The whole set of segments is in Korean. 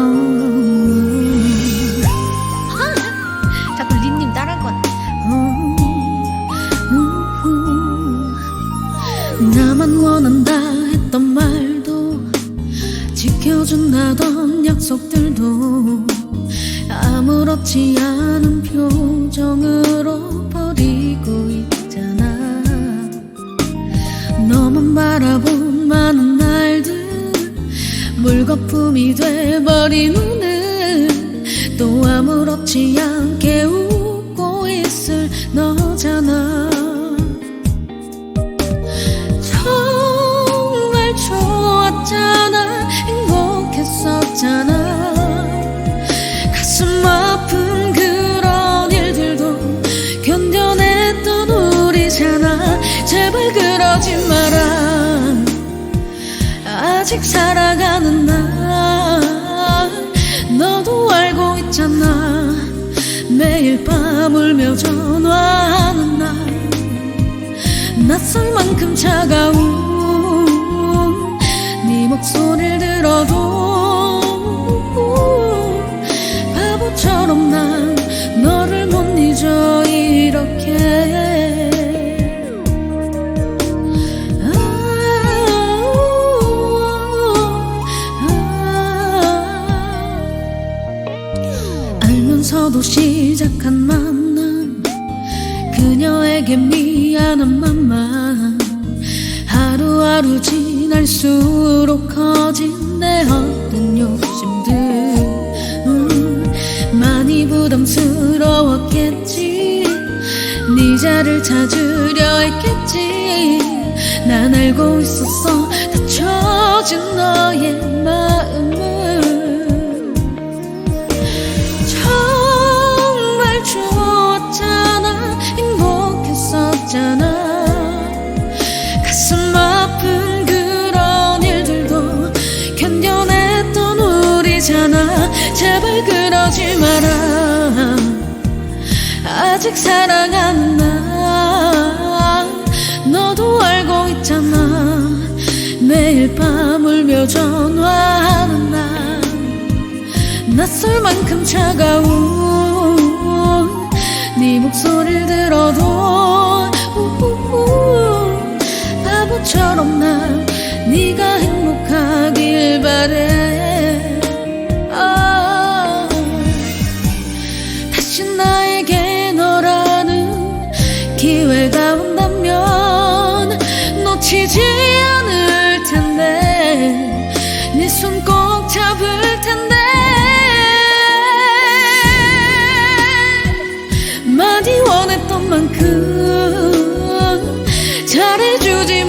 아. 나만 원한다 했던 말도 지켜준다던 약속들도 아무렇지 않은 표정으로 버리고 있잖아 너만 바라본 많은 물거품이 돼버린 오늘 또 아무렇지 않게 웃고 있을 너잖아. 정말 좋았잖아. 행복했었잖아. 가슴 아픈 그런 일들도 견뎌냈던 우리잖아. 제발 그러지 마라 아직 살아가는 나 너도 알고 있잖아. 매일 밤 울며 전화하는 날. 낯설 만큼 차가운 네 목소리를 들어도 바보처럼 난 너를 못 잊어 알면서도 시작한 만남. 그녀에게 미안한 맘만. 하루하루 지날수록 커진 내 헛된 욕심들. 음, 많이 부담스러웠겠지. 네 자를 찾으려 했겠지. 난 알고 있었어. 다쳐진 너의 그러지 마라. 아직 사랑하는 나 너도 알고 있잖아. 매일 밤 울며 전화하는 날 낯설 만큼 차가운 네 목소리를 들어도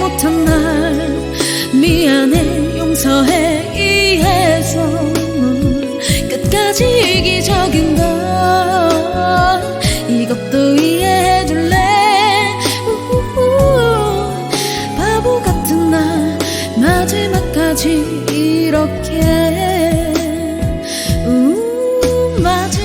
못한 날 미안해 용서해 이해해줘 끝까지 이기적인 걸 이것도 이해해줄래? 바보 같은 날 마지막까지 이렇게. 우 마지막